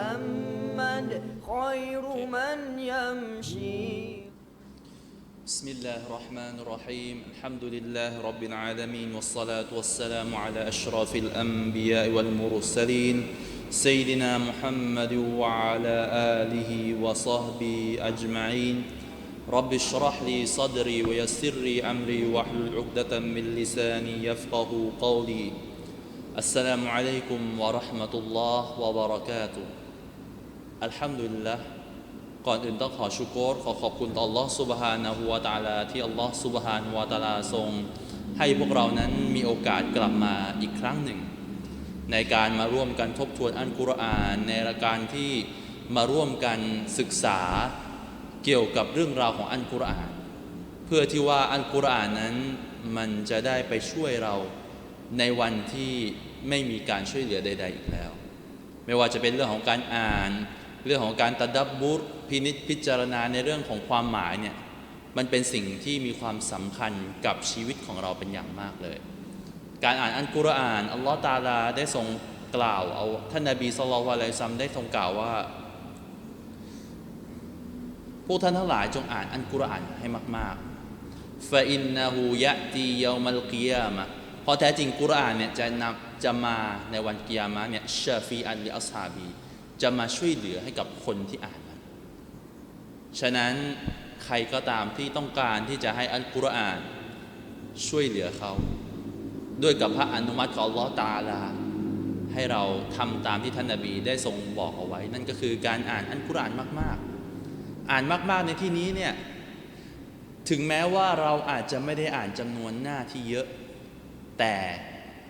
محمد خير من يمشي. بسم الله الرحمن الرحيم. الحمد لله رب العالمين والصلاة والسلام على أشرف الأنبياء والمرسلين سيدنا محمد وعلى آله وصحبه أجمعين. رب اشرح لي صدري ويسر لي أمري واحلل عقدة من لساني يفقه قولي. السلام عليكم ورحمة الله وبركاته. الحمد لله ก่อนอื่นต้องขอชุกรขอขอบคุณต่อ Allah ซุบฮานะฮูวาตะอาลาที่ Allah ซุบฮานะฮูวาตะอาลาทรง ให้พวกเรานั้นมีโอกาสกลับมาอีกครั้งหนึ่ง ในการมาร่วมกันทบทวนอัลกุรอาน ในรายการที่มาร่วมกันศึกษาเกี่ยวกับเรื่องราวของอัลกุรอาน เพื่อที่ว่าอัลกุรอานนั้นมันจะได้ไปช่วยเราในวันที่ไม่มีการช่วยเหลือใด ๆ อีกแล้ว ไม่ว่าจะเป็นเรื่องของการอ่าน เรื่องของการตัดดับบุรพินิจพิจารณาในเรื่องของความหมายเนี่ยมันเป็นสิ่งที่มีความสำคัญกับชีวิตของเราเป็นอย่างมากเลย การอ่านอัลกุรอานอัลลอฮ์ตาลาได้ทรงกล่าวเอาท่านนบีสุลต่านอะลัยซัมได้ทรงกล่าวว่า พวกท่านทั้งหลายจงอ่านอัลกุรอานให้มากๆฟาอินนะฮูยะตียามัลกิยามะเพราะแท้จริงกุรอานเนี่ยจะนำจะมาในวันกิยามะเนี่ยเชฟีอันลิอัสฮาบี จะมาช่วยเหลือให้กับคนที่อ่านมัน ฉะนั้นใครก็ตามที่ต้องการที่จะให้อัลกุรอาน ช่วยเหลือเขา ด้วยกับพระอนุมัติของอัลลอฮ์ตาลา ให้เราทำตามที่ท่านนาบีได้ทรงบอกเอาไว้ นั่นก็คือการอ่านอัลกุรอานมาก ๆ อ่านมากๆในที่นี้เนี่ยถึงแม้ว่าเราอาจจะไม่ได้อ่านจำนวนหน้าที่เยอะ แต่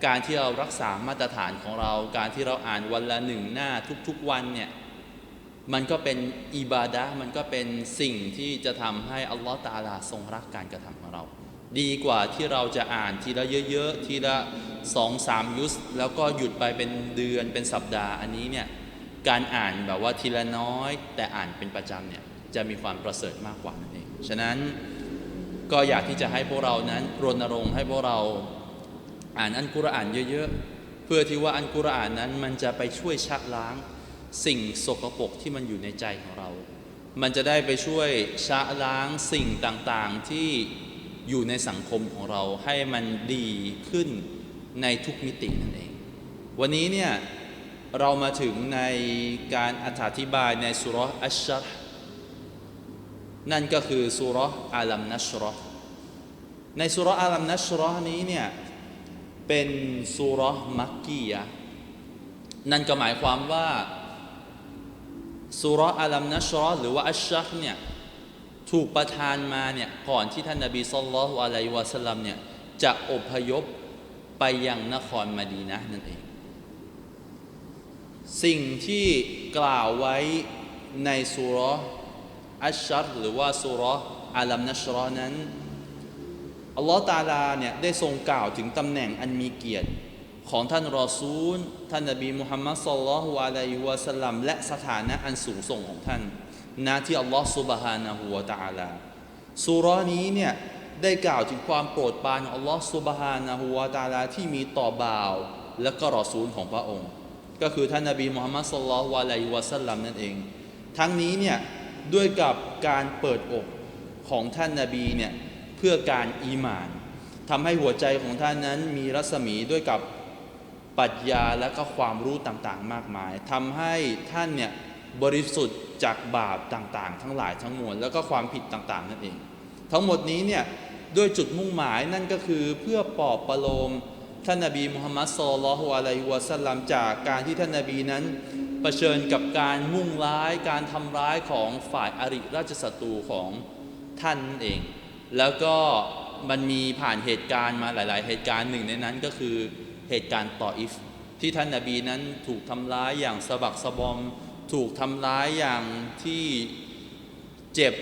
การที่เรารักษามาตรฐานของเรา การที่เราอ่านวันละหนึ่งหน้าทุกๆวันเนี่ยมันก็เป็นอิบาดะมันก็เป็นสิ่งที่จะทำให้อัลลอฮ์ตาลาทรงรักการกระทำของเรา ดีกว่าที่เราจะอ่านทีละเยอะๆ ทีละสองสามยุสแล้วก็หยุดไปเป็นเดือนเป็นสัปดาห์อันนี้เนี่ยการอ่านแบบว่าทีละน้อย แต่อ่านเป็นประจำเนี่ยจะมีความประเสริฐมากกว่านั่นเอง ฉะนั้นก็อยากที่จะให้พวกเรานั้นรณรงค์ให้พวกเรา อ่านอัลกุรอานเยอะๆ เพื่อที่ว่าอัลกุรอานนั้นมันจะไปช่วยชะล้างสิ่งสกปรกที่มันอยู่ในใจของเรา มันจะได้ไปช่วยชะล้างสิ่งต่างๆที่อยู่ในสังคมของเราให้มันดีขึ้นในทุกมิตินั่นเอง วันนี้เนี่ยเรามาถึงในการอธิบายในสุรษอัชชรนั่นก็คือสุรษอาลัมนัชรอในสุรษอาลัมนัชรอนี้เนี่ย เป็นสุรษมักกียะนั่นก็หมายความว่าสุรอาลัมนัชรอหรือว่าอัชชักเนี่ยถูกประทานมาเนี่ยก่อนที่ท่านนบีสุลต่านอะลัยวะสัลลัมเนี่ยจะอพยพไปยังนครมาดีนะนั่นเอง สิ่งที่กล่าวไว้ในสุรอัชชัรหรือว่าสุรอาลัมนัชรอนั้น อัลลอฮ์ตาลาเนี่ยได้ทรงกล่าวถึงตำแหน่งอันมีเกียรติของท่านรอซูล ท่านนบีมุฮัมมัดสัลลัลลอฮุอะลัยฮิวะสัลลัมและสถานะอันสูงส่งของท่านณที่อัลลอฮ์ซุบฮานะฮูวะตาลาสุรานี้เนี่ยได้กล่าวถึงความโปรดปรานของอัลลอฮ์ซุบฮานะฮูวะตาลาที่มีต่อบ่าว และก็รอซูลของพระองค์ ก็คือท่านนบีมุฮัมมัดสัลลัลลอฮุอะลัยฮิวะสัลลัมนั่นเอง ทั้งนี้เนี่ยด้วยกับการเปิดอกของท่านนบีเนี่ย เพื่อการอีหมานทำให้หัวใจของท่านนั้นมีรัศมีด้วยกับปรัชญาและก็ความรู้ต่างๆ มากมายทำให้ท่านเนี่ยบริสุทธิ์จากบาปต่างๆ ทั้งหลายทั้งมวลแล้วก็ความผิดต่างๆ นั่นเอง ทั้งหมดนี้เนี่ยด้วยจุดมุ่งหมายนั่นก็คือเพื่อปลอบประโลมท่านนบีมุฮัมมัดสุลลัลฮุอะลัยฮิวะสัลลัมจากการที่ท่านนบีนั้นเผชิญกับการมุ่งร้ายการทำร้ายของฝ่ายอริราชศัตรูของท่านนั่นเอง แล้วก็มันมีผ่านเหตุการณ์มาหลาย ๆ เหตุการณ์หนึ่งในนั้นก็คือเหตุการณ์ต่ออิฟ ที่ท่านนาบีนั้นถูกทำร้ายอย่างสะบักสะบอม ถูกทำร้ายอย่างที่เจ็บ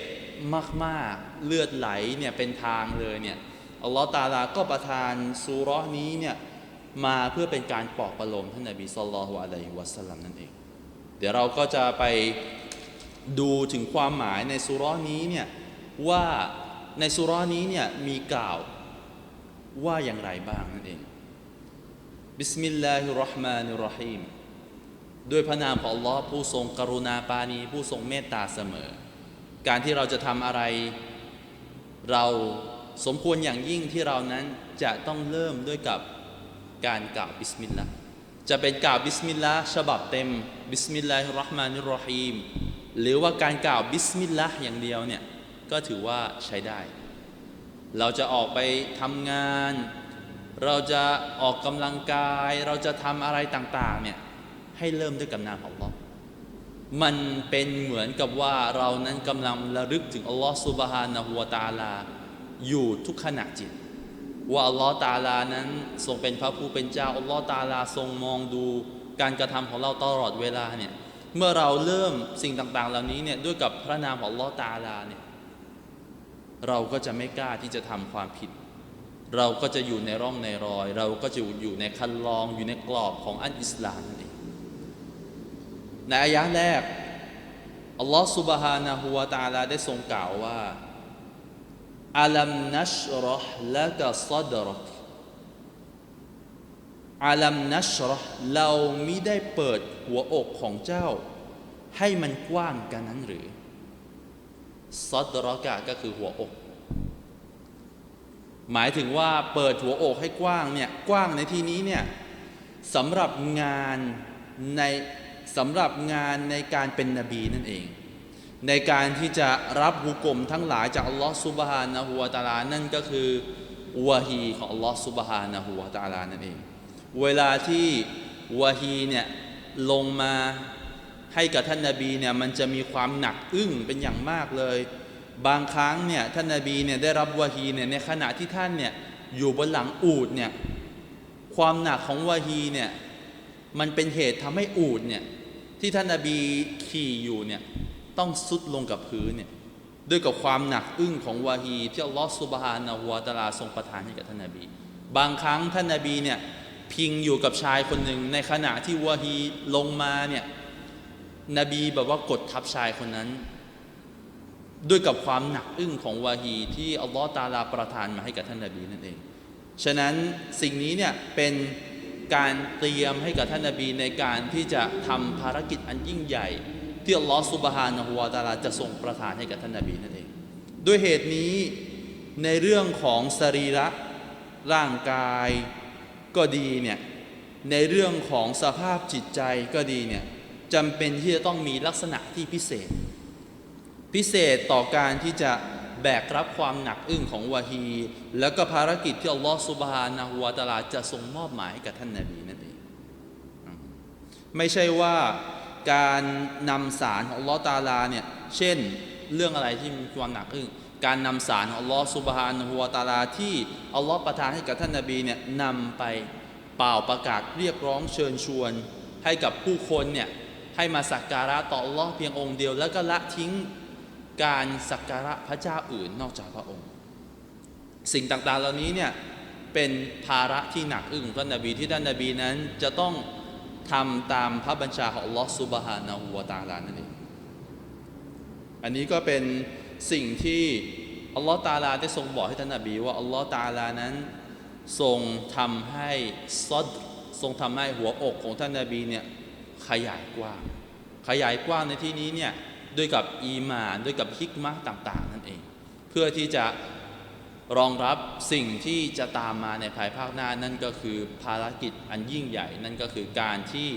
มาก ๆ เลือดไหลเนี่ยเป็นทางเลยเนี่ยอัลลอฮ์ตาลาก็ประทานซูราะห์นี้เนี่ยมาเพื่อเป็นการปลอบประโลมท่านนาบีสุลต่านอะลัยฮิวะสัลลัมนั่นเอง เดี๋ยวเราก็จะไปดูถึงความหมายในซูราะห์นี้เนี่ยว่า ในสุรานี้เนี่ยมีกล่าวว่าอย่างไรบ้างนั่นเองบิสมิลลาฮิรราะห์มานิรราะฮีมด้วยพระนามของอัลลอฮ์ผู้ทรงกรุณาปาณีผู้ทรงเมตตาเสมอ การที่เราจะทำอะไร เราสมควรอย่างยิ่งที่เรานั้นจะต้องเริ่มด้วยกับการกล่าวบิสมิลลาห์จะเป็นกล่าวบิสมิลลาห์ฉบับเต็มบิสมิลลาฮิรราะห์มานิรราะฮีมหรือว่าการกล่าวบิสมิลลาห์อย่างเดียวเนี่ย ก็ถือว่าใช้ได้ เราจะออกไปทำงาน เราจะออกกำลังกาย เราจะทำอะไรต่าง ๆ เนี่ย ให้เริ่มด้วยกับนามของอัลลอฮ์มันเป็นเหมือนกับว่าเรานั้นกำลังระลึกถึงอัลลอฮ์ซุบฮานะฮูวตาลา อยู่ทุกขณะจิต ว่าอัลลอฮ์ตาลานั้นทรงเป็นพระผู้เป็นเจ้าอัลลอฮ์ตาลาทรงมองดูการกระทำของเราตลอดเวลาเนี่ยเมื่อเราเริ่มสิ่งต่างๆ เหล่านี้เนี่ยด้วยกับพระนามของอัลลอฮ์ตาลาเนี่ย เราก็จะไม่กล้าที่จะทำความผิด เราก็จะอยู่ในร่องในรอย เราก็จะอยู่ในคันลองอยู่ในกรอบของอันอิสลามนั่นเองในอายะห์แรกอัลลอฮ์ سبحانه และ تعالى ได้ทรงกล่าวว่าอัลัมนัชรอห์ละกะซัดรักอัลัมนัชรอห์เรามิได้เปิดหัวอกของเจ้า ให้มันกว้างกันนั้นหรือ ซัดรักะก็คือหัวอก หมายถึงว่าเปิดหัวอกให้กว้างเนี่ยกว้างในที่นี้เนี่ยสำหรับงานในสำหรับงานในการเป็นนบีนั่นเอง ในการที่จะรับหุกลมทั้งหลายจากอัลลอฮฺซุบฮานะฮูวะตาลานั่นก็คือวะฮีของอัลลอฮฺซุบฮานะฮูวะตาลานั่นเอง เวลาที่วะฮีเนี่ยลงมา ให้กับท่านนาบีเนี่ยมันจะมีความหนักอึ้งเป็นอย่างมากเลย บางครั้งเนี่ยท่านนาบีเนี่ยได้รับวะฮีเนี่ยในขณะที่ท่านเนี่ยอยู่บนหลังอูดเนี่ยความหนักของวะฮีเนี่ยมันเป็นเหตุทำให้อูดเนี่ยที่ท่านนาบีขี่อยู่เนี่ยต้องซุดลงกับพื้นเนี่ยด้วยกับความหนักอึ้งของวะฮีที่อัลลอฮฺสุบฮานะฮูวะตาลาทรงประทานให้กับท่านนาบี บางครั้งท่านนาบีเนี่ยพิงอยู่กับชายคนหนึ่งในขณะที่วะฮีลงมาเนี่ย นบีแบบว่ากดทับชายคนนั้น ด้วยกับความหนักอึ้งของวาฮีที่อัลลอฮ์ตาลาประทานมาให้กับท่านนาบีนั่นเอง ฉะนั้นสิ่งนี้เนี่ยเป็นการเตรียมให้กับท่านนาบีในการที่จะทำภารกิจอันยิ่งใหญ่ ที่อัลลอฮ์ซุบฮานะฮูวาตาลาจะทรงประทานให้กับท่านนาบีนั่นเอง ด้วยเหตุนี้ในเรื่องของสรีระร่างกายก็ดีเนี่ยในเรื่องของสภาพจิตใจก็ดีเนี่ย จำเป็นที่จะต้องมีลักษณะที่พิเศษ พิเศษต่อการที่จะแบกรับความหนักอึ้งของวะฮี แล้วก็ภารกิจที่อัลลอฮฺสุบฮานะฮูวาตาลาจะทรงมอบหมายให้กับท่านนาบีนั่นเองไม่ใช่ว่าการนำสารของอัลลอฮฺตาลาเนี่ยเช่นเรื่องอะไรที่มีความหนักอึ้งการนำสารของอัลลอฮฺสุบฮานะฮูวาตาลาที่อัลลอฮฺประทานให้กับท่านนาบีเนี่ยนำไปเป่าประกาศเรียกร้องเชิญชวนให้กับผู้คนเนี่ย ให้มาสักการะต่อลอเพียงองค์เดียว แล้วก็ละทิ้งการสักการะพระเจ้าอื่นนอกจากพระองค์ สิ่งต่างๆเหล่านี้เนี่ยเป็นภาระที่หนักอึ้งท่านนบีที่ท่านนบีนั้นจะต้องทำตามพระบัญชาของอัลลอฮฺซุบฮานะฮูวตาลานั่นเองอันนี้ก็เป็นสิ่งที่อัลลอฮฺตาลาได้ทรงบอกให้ท่านนบีว่าอัลลอฮฺตาลานั้นทรงทำให้ซอดทรงทำให้หัวอกของท่านนบีเนี่ยขยายกว้าง ขยายกว้างในที่นี้เนี่ยด้วยกับอีมานด้วยกับฮิกมะต่าง ๆ นั่นเอง เพื่อที่จะรองรับสิ่งที่จะตามมาในภายภาคหน้านั่นก็คือภารกิจอันยิ่งใหญ่ นั่นก็คือการที่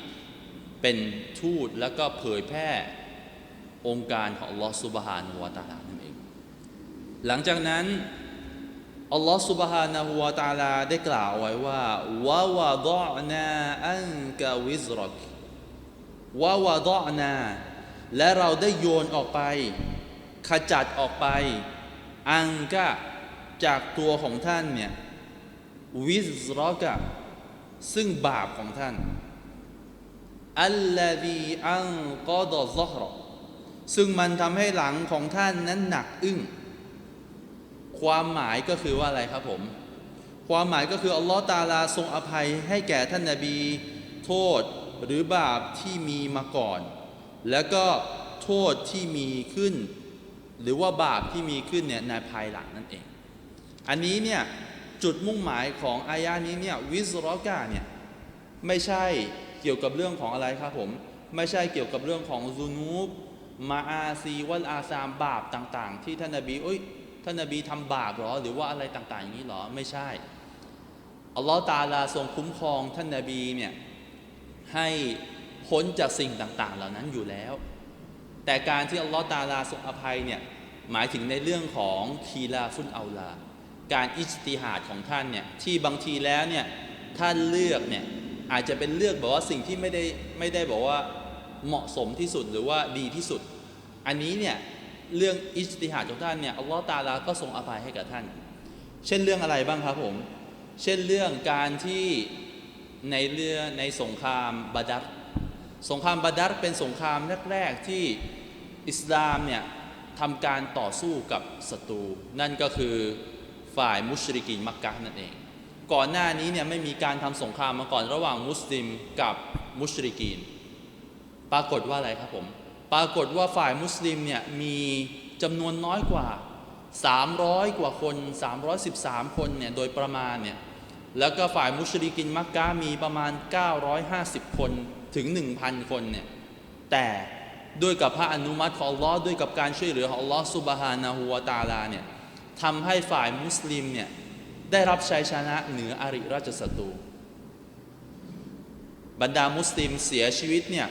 เป็นทูตแล้วก็เผยแพร่องค์การของอัลลอฮฺซุบฮานะฮูวตาลานั่นเอง หลังจากนั้นอัลลอฮฺซุบฮานะฮูวตาลาได้กล่าวไว้ว่าวะวะดอนาอันกะวิซรก วะวะดอนา และเราได้โยนออกไป ขจัดออกไป อังกะจากตัวของท่านเนี่ยวิซรอกะซึ่งบาปของท่านอัลลดีอังกอดอซอฮรซึ่งมันทำให้หลังของท่านนั้นหนักอึ้ง ความหมายก็คือว่าอะไรครับผม ความหมายก็คือ อัลลอฮ์ตาลาทรงอภัยให้แก่ท่านนาบี โทษ หรือบาปที่มีมาก่อน แล้วก็โทษที่มีขึ้น หรือว่าบาปที่มีขึ้นเนี่ยในภายหลังนั่นเอง อันนี้เนี่ยจุดมุ่งหมายของอายานี้เนี่ยวิสรอกาเนี่ยไม่ใช่เกี่ยวกับเรื่องของอะไรครับผม ไม่ใช่เกี่ยวกับเรื่องของซูนูบมาอาซีวัลอาซามบาปต่างๆ ที่ท่านนบีเอ้ยท่านนบีทำบาปหรอ หรือว่าอะไรต่างๆอย่างนี้หรอ ไม่ใช่อัลลอฮ์ตาลาทรงคุ้มครองท่านนบีเนี่ย ให้พ้นจากสิ่งต่างๆ เหล่านั้นอยู่แล้ว แต่การที่อัลลอฮ์ตาลาทรงอภัยเนี่ยหมายถึงในเรื่องของคีลาฟุนเอาลา การอิจติฮาดของท่านเนี่ยที่บางทีแล้วเนี่ยท่านเลือกเนี่ยอาจจะเป็นเลือกแบบว่าสิ่งที่ไม่ได้ไม่ได้บอกว่าเหมาะสมที่สุดหรือว่าดีที่สุด อันนี้เนี่ยเรื่องอิจติฮาดของท่านเนี่ยอัลลอฮ์ตาลาก็ทรงอภัยให้กับท่าน เช่นเรื่องอะไรบ้างครับผม เช่นเรื่องการที่ ในเรือในสงครามบาดัรสงครามบาดัรเป็นสงครามแรกๆที่อิสลามเนี่ยทำการต่อสู้กับศัตรู นั่นก็คือฝ่ายมุชริกีนมักกะนั่นเอง ก่อนหน้านี้เนี่ยไม่มีการทำสงครามมาก่อนระหว่างมุสลิมกับมุชริกีน ปรากฏว่าอะไรครับผม ปรากฏว่าฝ่ายมุสลิมเนี่ยมีจำนวนน้อยกว่า 300 กว่าคน 313 คนเนี่ยโดยประมาณเนี่ย แล้วก็ฝ่ายมุชริกินมักกะมีประมาณ 950 คนถึง 1,000 คนเนี่ยแต่ด้วยกับพระอนุมัติของอัลลอฮ์ด้วยกับการช่วยเหลือของอัลลอฮ์ซุบฮานะฮูวตาลาเนี่ยทำให้ฝ่ายมุสลิมเนี่ยได้รับชัยชนะเหนืออาริราชศัตรูบรรดามุสลิมเสียชีวิตเนี่ย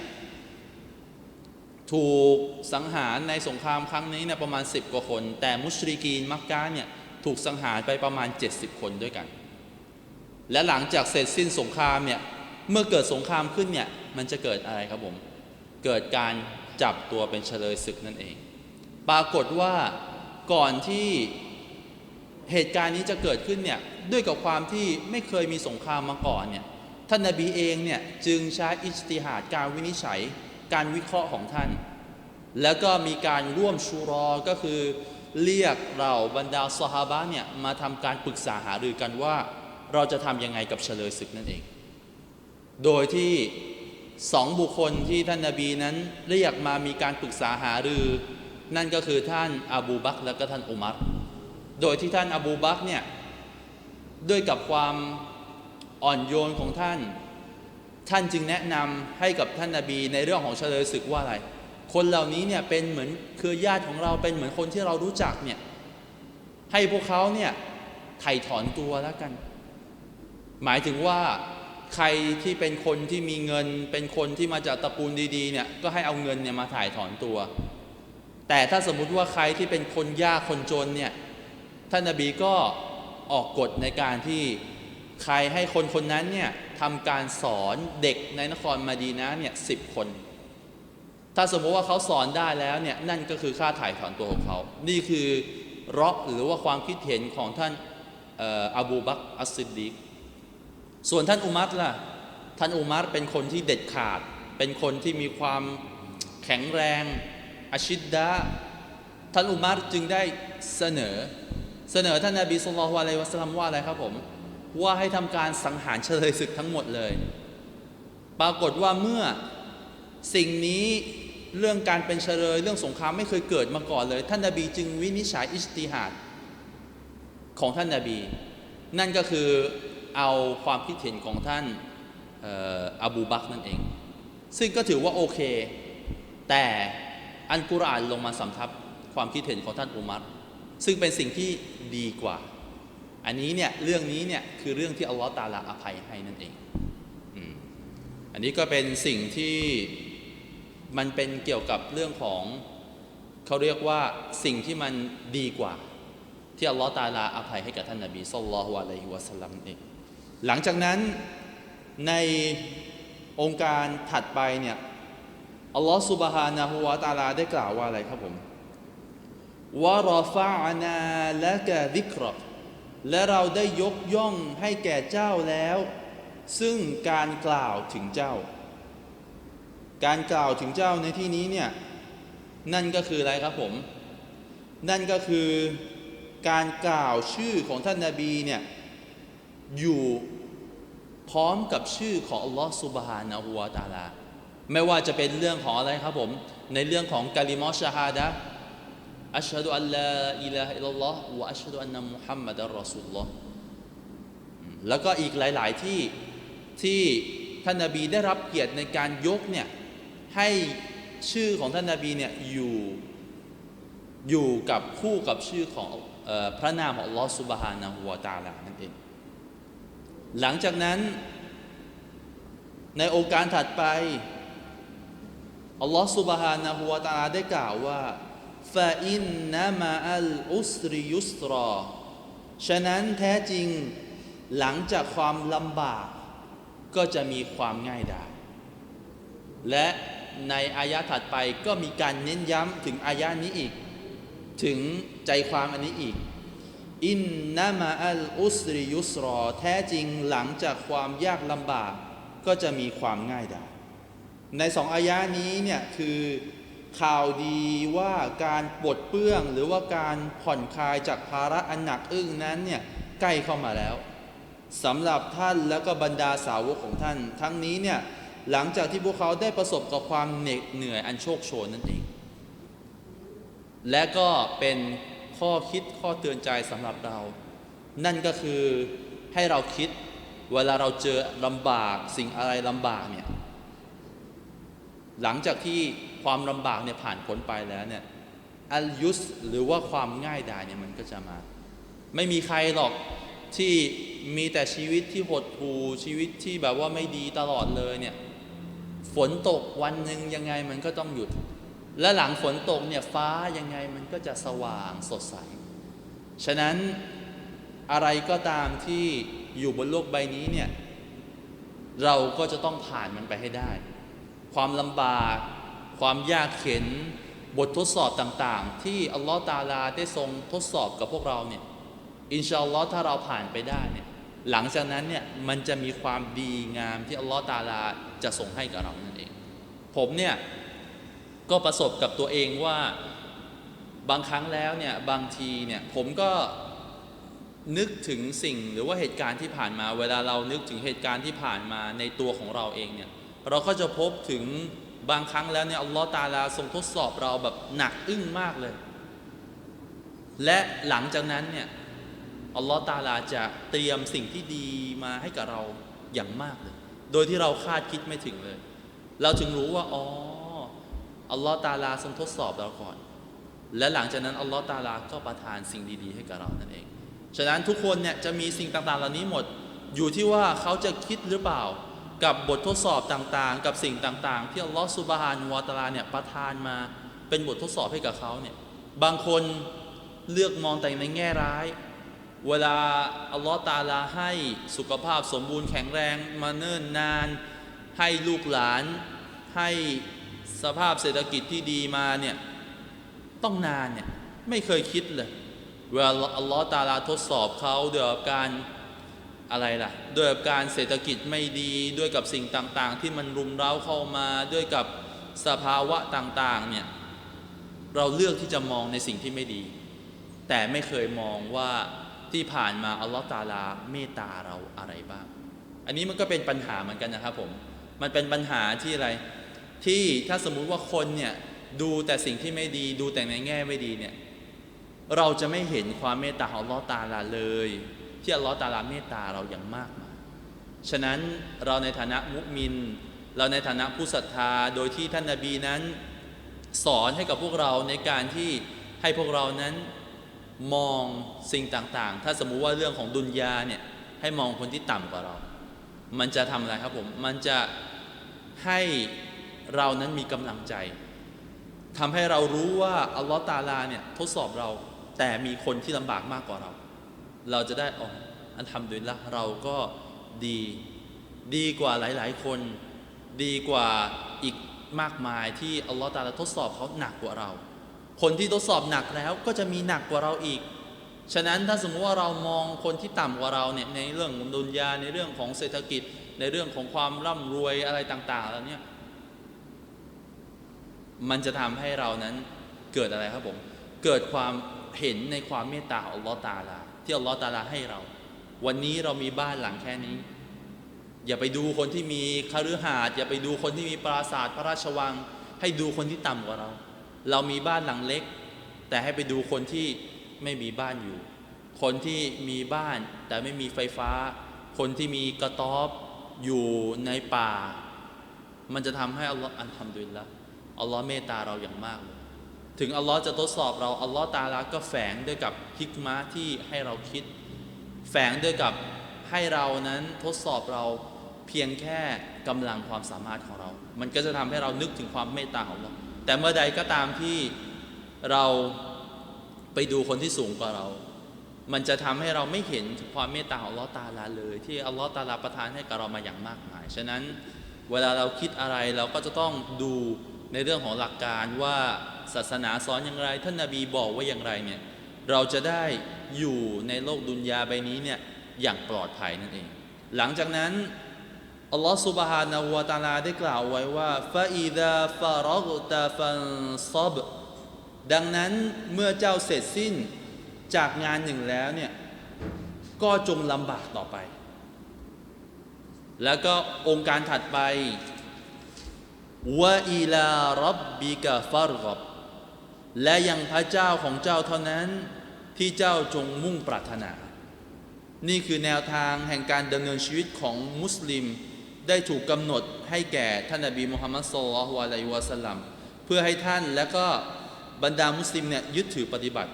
ถูกสังหารในสงครามครั้งนี้เนี่ยประมาณ 10 กว่าคน แต่มุชริกีนมักกะเนี่ยถูกสังหารไปประมาณ 70 คนด้วยกัน และหลังจากเสร็จสิ้นสงครามเนี่ยเมื่อเกิดสงครามขึ้นเนี่ยมันจะเกิดอะไรครับผมเกิดการจับตัวเป็นเฉลยศึกนั่นเอง ปรากฏว่าก่อนที่เหตุการณ์นี้จะเกิดขึ้นเนี่ยด้วยกับความที่ไม่เคยมีสงครามมาก่อนเนี่ยท่านนบีเองเนี่ยจึงใช้อิจติฮาดการวินิจฉัย การวิเคราะห์ของท่าน แล้วก็มีการร่วมชูรอก็คือเรียกเราบรรดาสหาบะเนี่ยมาทำการปรึกษาหารือกันว่า เราจะทำยังไงกับเฉลยศึกนั่นเอง โดยที่สองบุคคลที่ท่านนาบีนั้นเรียกมามีการปรึกษาหารือ นั่นก็คือท่านอบูบักและก็ท่านอุมัรโดยที่ท่านอบูบักเนี่ยด้วยกับความอ่อนโยนของท่าน ท่านจึงแนะนำให้กับท่านนาบีในเรื่องของเฉลยศึกว่าอะไร คนเหล่านี้เนี่ยเป็นเหมือนคือญาติของเราเป็นเหมือนคนที่เรารู้จักเนี่ยให้พวกเขาเนี่ยไถ่ถอนตัวแล้วกัน หมายถึงว่าใครที่เป็นคนที่มีเงิน เป็นคนที่มาจากตระกูลดีๆเนี่ยก็ให้เอาเงินเนี่ยมาถ่ายถอนตัว แต่ถ้าสมมุติว่าใครที่เป็นคนยากคนจนเนี่ยท่านนบีก็ออกกฎในการที่ใครให้คนคนนั้นเนี่ยทำการสอนเด็กในนครมาดีนะเนี่ยสิบคน ถ้าสมมติว่าเขาสอนได้แล้วเนี่ยนั่นก็คือค่าถ่ายถอนตัวของเขา นี่คือเราะห์หรือว่าความคิดเห็นของท่านอออบูบักอัสซิดดีก ส่วนท่านอุมัรล่ะ ท่านอุมัรเป็นคนที่เด็ดขาด เป็นคนที่มีความแข็งแรงอาชิดดะท่านอุมัรจึงได้เสนอ เสนอท่านนาบีสุลต่านอะลัยวะสลลัมว่าอะไรครับผม ว่าให้ทำการสังหารเฉลยศึกทั้งหมดเลย ปรากฏว่าเมื่อสิ่งนี้เรื่องการเป็นเฉลยเรื่องสงครามไม่เคยเกิดมาก่อนเลย ท่านนาบีจึงวินิจฉัยอิสติฮาดของท่านนาบี นั่นก็คือ เอาความคิดเห็นของท่านอ่ออบูบักนั่นเอง ซึ่งก็ถือว่าโอเค แต่อันกุรอานลงมาสำทับความคิดเห็นของท่านอุมัรซึ่งเป็นสิ่งที่ดีกว่า อันนี้เนี่ยเรื่องนี้เนี่ยคือเรื่องที่อัลลอฮ์ตาลาอภัยให้นั่นเองอันนี้ก็เป็นสิ่งที่มันเป็นเกี่ยวกับเรื่องของเขาเรียกว่าสิ่งที่มันดีกว่า ที่อัลลอฮ์ตาลาอภัยให้กับท่านนบีสุลต่านละฮ์อะลัยฮิวะสัลลัมเอง หลังจากนั้นในองค์การถัดไปเนี่ยอัลลอฮ์สุบฮานะฮูวะตาลาได้กล่าวว่าอะไรครับผมวะรฟะนาและแกดิกรอและเราได้ยกย่องให้แก่เจ้าแล้ว ซึ่งการกล่าวถึงเจ้า การกล่าวถึงเจ้าในที่นี้เนี่ยนั่นก็คืออะไรครับผม นั่นก็คือการกล่าวชื่อของท่านนาบีเนี่ย อยู่พร้อมกับชื่อของอัลลอฮ์สุบฮานะฮูวาตาลาไม่ว่าจะเป็นเรื่องของอะไรครับผม ในเรื่องของกาลิมอชฮาดะอัชฮะดุอัลลอิลาฮะอิลลอฮ์วะอัชฮะดุอันนะมุฮัมมัดรอซูลลอฮ์แล้วก็อีกหลาย ๆ ที่ที่ท่านนาบีได้รับเกียรติในการยกเนี่ยให้ชื่อของท่านนาบีเนี่ยอยู่อยู่กับคู่กับชื่อของอพระนามของอัลลอฮ์ซุบฮานะฮูวะตะอาลาน หลังจากนั้น ในโอกาสถัดไปอัลลอฮ์สุบฮานะฮุวาตาได้กล่าวว่าฟาอินนามาอัลอุสริยุสรอฉะนั้นแท้จริงหลังจากความลำบาก ก็จะมีความง่ายดายและในอายะถัดไปก็มีการเน้นย้ำถึงอายะนี้อีก ถึงใจความอันนี้อีก อินนามาอัลอุสริยุสรอ แท้จริงหลังจากความยากลำบากก็จะมีความง่ายดายในสองอายะนี้เนี่ยคือข่าวดีว่าการปลดเปื้องหรือว่าการผ่อนคลายจากภาระอันหนักอึ้งนั้นเนี่ยใกล้เข้ามาแล้วสำหรับท่านและก็บรรดาสาวกของท่าน ทั้งนี้เนี่ยหลังจากที่พวกเขาได้ประสบกับความเหน็ดเหนื่อยอันโชคโชนนั่นเอง และก็เป็น ข้อคิดข้อเตือนใจสำหรับเรา นั่นก็คือให้เราคิดเวลาเราเจอลำบากสิ่งอะไรลำบากเนี่ยหลังจากที่ความลำบากเนี่ยผ่านพ้นไปแล้วเนี่ยอัลยุสหรือว่าความง่ายดายเนี่ยมันก็จะมา ไม่มีใครหรอกที่มีแต่ชีวิตที่หดหู่ชีวิตที่แบบว่าไม่ดีตลอดเลยเนี่ยฝนตกวันหนึ่งยังไงมันก็ต้องหยุด และหลังฝนตกเนี่ยฟ้ายังไงมันก็จะสว่างสดใส ฉะนั้นอะไรก็ตามที่อยู่บนโลกใบนี้เนี่ยเราก็จะต้องผ่านมันไปให้ได้ ความลำบาก ความยากเข็น บททดสอบต่างๆ ที่อัลลอฮ์ตาลาได้ทรงทดสอบกับพวกเราเนี่ยอินชาอัลลอฮ์ถ้าเราผ่านไปได้เนี่ยหลังจากนั้นเนี่ยมันจะมีความดีงามที่อัลลอฮ์ตาลาจะส่งให้กับเรานั่นเอง ผมเนี่ย ก็ประสบกับตัวเองว่าบางครั้งแล้วเนี่ยบางทีเนี่ยผมก็นึกถึงสิ่งหรือว่าเหตุการณ์ที่ผ่านมา เวลาเรานึกถึงเหตุการณ์ที่ผ่านมาในตัวของเราเองเนี่ยเราก็จะพบถึงบางครั้งแล้วเนี่ยอัลลอฮ์ตาลาทรงทดสอบเราแบบหนักอึ้งมากเลย และหลังจากนั้นเนี่ยอัลลอฮ์ตาลาจะเตรียมสิ่งที่ดีมาให้กับเราอย่างมากเลย โดยที่เราคาดคิดไม่ถึงเลย เราจึงรู้ว่าอ๋อ อัลลอฮ์ตาลาทรงทดสอบเราก่อน และหลังจากนั้นอัลลอฮ์ตาลาก็ประทานสิ่งดีๆ ให้กับเรานั่นเอง ฉะนั้นทุกคนเนี่ยจะมีสิ่งต่างๆ เหล่านี้หมด อยู่ที่ว่าเขาจะคิดหรือเปล่า กับบททดสอบต่างๆ กับสิ่งต่างๆ ที่อัลลอฮฺสุบฮานุวาตะลาเนี่ยประทานมาเป็นบททดสอบให้กับเขาเนี่ย บางคนเลือกมองแต่ในแง่ร้าย เวลาอัลลอฮฺตาลาให้สุขภาพสมบูรณ์แข็งแรงมาเนิ่นนาน ให้ลูกหลานให้ สภาพเศรษฐกิจที่ดีมาเนี่ยต้องนานเนี่ยไม่เคยคิดเลยเวลาอัลลอฮฺตาลาทดสอบเขาด้วยการอะไรล่ะด้วยกับการเศรษฐกิจไม่ดีด้วยกับสิ่งต่างๆ ที่มันรุมเร้าเข้ามาด้วยกับสภาวะต่างๆเนี่ยเราเลือกที่จะมองในสิ่งที่ไม่ดี แต่ไม่เคยมองว่าที่ผ่านมาอัลลอฮฺตาลาเมตตาเราอะไรบ้าง อันนี้มันก็เป็นปัญหาเหมือนกันนะครับผม มันเป็นปัญหาที่อะไร ที่ถ้าสมมุติว่าคนเนี่ยดูแต่สิ่งที่ไม่ดี ดูแต่ในแง่ไม่ดีเนี่ยเราจะไม่เห็นความเมตตาของลอตาลาเลย ที่อลลอฮฺตาลาเมตตาเราอย่างมากมายฉะนั้นเราในฐานะมุมิน เราในฐานะผู้ศรัทธาโดยที่ท่านนาบีนั้น สอนให้กับพวกเราในการที่ให้พวกเรานั้นมองสิ่งต่างๆ ถ้าสมมุติว่าเรื่องของดุนยาเนี่ยให้มองคนที่ต่ำกว่าเรา มันจะทำอะไรครับผม มันจะให้ เรานั้นมีกำลังใจทำให้เรารู้ว่าอัลลอฮฺตาลาเนี่ยทดสอบเรา แต่มีคนที่ลำบากมากกว่าเรา เราจะได้อ๋ออันทำดุลละเราก็ดีดีกว่าหลาย ๆ คน ดีกว่าอีกมากมายที่อัลลอฮฺตาลาทดสอบเขาหนักกว่าเรา คนที่ทดสอบหนักแล้วก็จะมีหนักกว่าเราอีก ฉะนั้นถ้าสมมติว่าเรามองคนที่ต่ำกว่าเราเนี่ยในเรื่องของดุนยาในเรื่องของเศรษฐกิจ ในเรื่องของความร่ำรวยอะไรต่างๆแล้วเนี่ย มันจะทำให้เรานั้นเกิดอะไรครับผม เกิดความเห็นในความเมตตาของอัลลอฮฺตาลา ที่อัลลอฮฺตาลาให้เรา วันนี้เรามีบ้านหลังแค่นี้ อย่าไปดูคนที่มีคฤหาสน์อย่าไปดูคนที่มีปราสาทพระราชวัง ให้ดูคนที่ต่ำกว่าเรา เรามีบ้านหลังเล็ก แต่ให้ไปดูคนที่ไม่มีบ้านอยู่ คนที่มีบ้านแต่ไม่มีไฟฟ้า คนที่มีกระต๊อบอยู่ในป่า มันจะทำให้อัลลอฮ์อันทำดุลละ อัลลอฮ์เมตตาเราอย่างมากเลยถึงอัลลอฮ์จะทดสอบเราอัลลอฮ์ตาลาก็แฝงด้วยกับฮิกมะที่ให้เราคิด แฝงด้วยกับให้เรานั้นทดสอบเราเพียงแค่กำลังความสามารถของเรา มันก็จะทำให้เรานึกถึงความเมตตาของเรา แต่เมื่อใดก็ตามที่เราไปดูคนที่สูงกว่าเรา มันจะทำให้เราไม่เห็นความเมตตาของอัลลอฮ์ตาลาเลย ที่อัลลอฮ์ตาลาประทานให้กับเรามาอย่างมากมาย ฉะนั้นเวลาเราคิดอะไรเราก็จะต้องดู ในเรื่องของหลักการว่าศาสนาสอนอย่างไร ท่านนาบีบอกว่าอย่างไรเนี่ยเราจะได้อยู่ในโลกดุนยาใบนี้เนี่ยอย่างปลอดภัยนั่นเอง หลังจากนั้นอัลลอฮฺสุบฮานาวตาลาได้กล่าวไว้ว่าฟาอิดาฟารอกตาฟันซอบดังนั้นเมื่อเจ้าเสร็จสิ้นจากงานหนึ่งแล้วเนี่ยก็จงลำบากต่อไป แล้วก็องค์การถัดไป วะอีลารับบิกะฟารกบและยังพระเจ้าของเจ้าเท่านั้นที่เจ้าจงมุ่งปรารถนา นี่คือแนวทางแห่งการดำเนินชีวิตของมุสลิม ได้ถูกกำหนดให้แก่ท่านนบีมุฮัมมัดสุลลัลฮุอะลัยวะสัลลัมเพื่อให้ท่านและก็บรรดามุสลิมเนี่ยยึดถือปฏิบัติ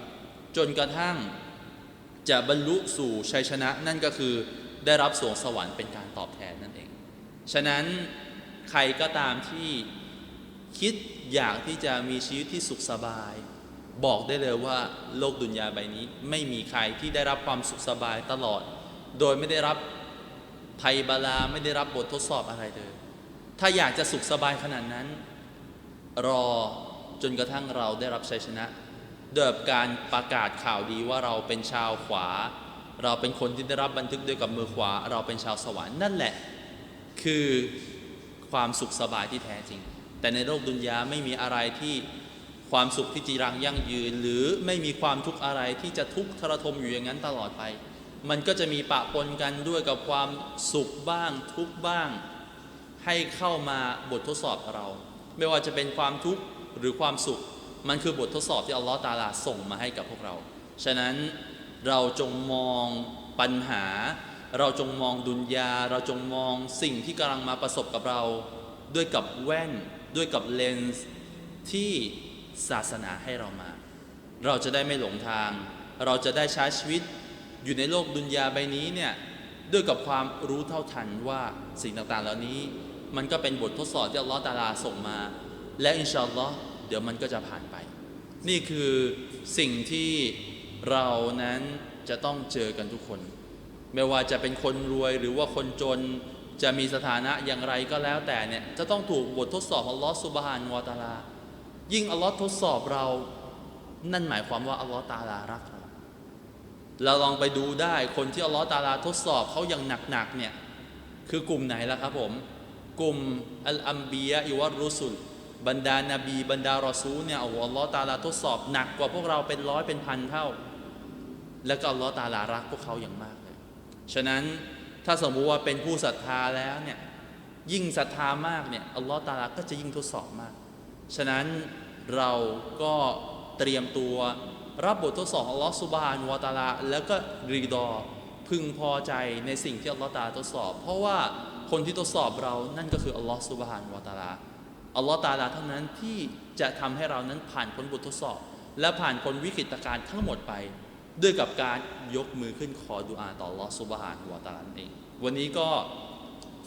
จนกระทั่งจะบรรลุสู่ชัยชนะนั่นก็คือได้รับสวงสวรรค์เป็นการตอบแทนนั่นเอง ฉะนั้น ใครก็ตามที่คิดอยากที่จะมีชีวิตที่สุขสบาย บอกได้เลยว่าโลกดุนยาใบนี้ ไม่มีใครที่ได้รับความสุขสบายตลอด โดยไม่ได้รับภัยบาลาไม่ได้รับบททดสอบอะไรเลย ถ้าอยากจะสุขสบายขนาดนั้น รอจนกระทั่งเราได้รับชัยชนะโดยการประกาศข่าวดีว่าเราเป็นชาวขวา เราเป็นคนที่ได้รับบันทึกด้วยกับมือขวา เราเป็นชาวสวรรค์นั่นแหละ คือ ความสุขสบายที่แท้จริง แต่ในโลกดุนยาไม่มีอะไรที่ความสุขที่จีรังยั่งยืน หรือไม่มีความทุกข์อะไรที่จะทุกข์ทรทมอยู่อย่างนั้นตลอดไป มันก็จะมีปะปนกันด้วยกับความสุขบ้างทุกข์บ้าง ให้เข้ามาบททดสอบเรา ไม่ว่าจะเป็นความทุกข์หรือความสุข มันคือบททดสอบที่อัลลอฮ์ตาลาส่งมาให้กับพวกเรา ฉะนั้นเราจงมองปัญหา เราจงมองดุนยา เราจงมองสิ่งที่กำลังมาประสบกับเรา ด้วยกับแว่น ด้วยกับเลนส์ที่ศาสนาให้เรามา เราจะได้ไม่หลงทาง เราจะได้ใช้ชีวิตอยู่ในโลกดุนยาใบนี้เนี่ยด้วยกับความรู้เท่าทันว่าสิ่งต่างๆ เหล่านี้ มันก็เป็นบททดสอบที่อัลลอฮ์ตาลาส่งมา และอินชาอัลลอฮ์เดี๋ยวมันก็จะผ่านไป นี่คือสิ่งที่เรานั้นจะต้องเจอกันทุกคน ไม่ว่าจะเป็นคนรวยหรือว่าคนจนจะมีสถานะอย่างไรก็แล้วแต่เนี่ยจะต้องถูกบททดสอบของอัลลอฮ์สุบฮานวะตาลา ยิ่งอัลลอฮ์ทดสอบเรา นั่นหมายความว่าอัลลอฮ์ตาลารักเราเราลองไปดูได้คนที่อัลลอฮ์ตาลาทดสอบเขาอย่างหนักๆเนี่ยคือกลุ่มไหนล่ะครับผม กลุ่มอัลอัมบียะอิวัรุสุลบรรดานาบีบรรดารอซูเนี่ยอัลลอฮ์ตาลาทดสอบหนักกว่าพวกเราเป็นร้อยเป็นพันเท่า แล้วก็อัลลอฮ์ตาลารักพวกเขาอย่างมาก ฉะนั้นถ้าสมมุติว่าเป็นผู้ศรัทธาแล้วเนี่ยยิ่งศรัทธามากเนี่ยอัลลอฮ์ตาลาก็จะยิ่งทดสอบมาก ฉะนั้นเราก็เตรียมตัวรับบททดสอบอัลลอฮ์สุบฮานวะตาลา แล้วก็รีดอพึงพอใจในสิ่งที่อัลลอฮ์ตาลาทดสอบ เพราะว่าคนที่ทดสอบเรานั่นก็คืออัลลอฮ์สุบฮานวะตาลาอัลลอฮ์ตาลาเท่านั้นที่จะทำให้เรานั้นผ่านพ้นบททดสอบ และผ่านพ้นวิกฤตการณ์ทั้งหมดไป ด้วยกับการยกมือขึ้นขอดุอาต่ออัลอสุบฮานุวตาลานั่นเอง วันนี้ก็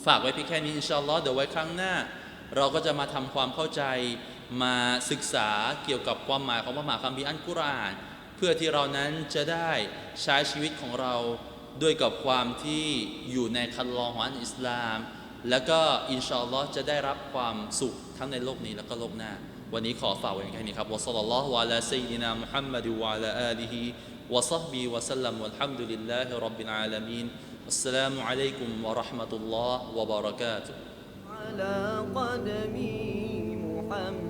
ฝากไว้เพียงแค่นี้อินชาอัลลอฮ์เดี๋ยวไว้ครั้งหน้า เราก็จะมาทำความเข้าใจมาศึกษาเกี่ยวกับความหมายของพระมหาคัมภีร์อันกุรอาน เพื่อที่เรานั้นจะได้ใช้ชีวิตของเราด้วยกับความที่อยู่ในคันลองของอันอิสลาม แล้วก็อินชาอัลลอฮ์จะได้รับความสุขทั้งในโลกนี้แล้วก็โลกหน้า วันนี้ขอฝากไว้แค่นี้ครับวะซัลลัลลอฮุอะลาซัยยินามุฮัมมัดวะอะลาอาลีฮิ وصحبه وسلم والحمد لله رب العالمين. السلام عليكم ورحمة الله وبركاته. على قدمي محمد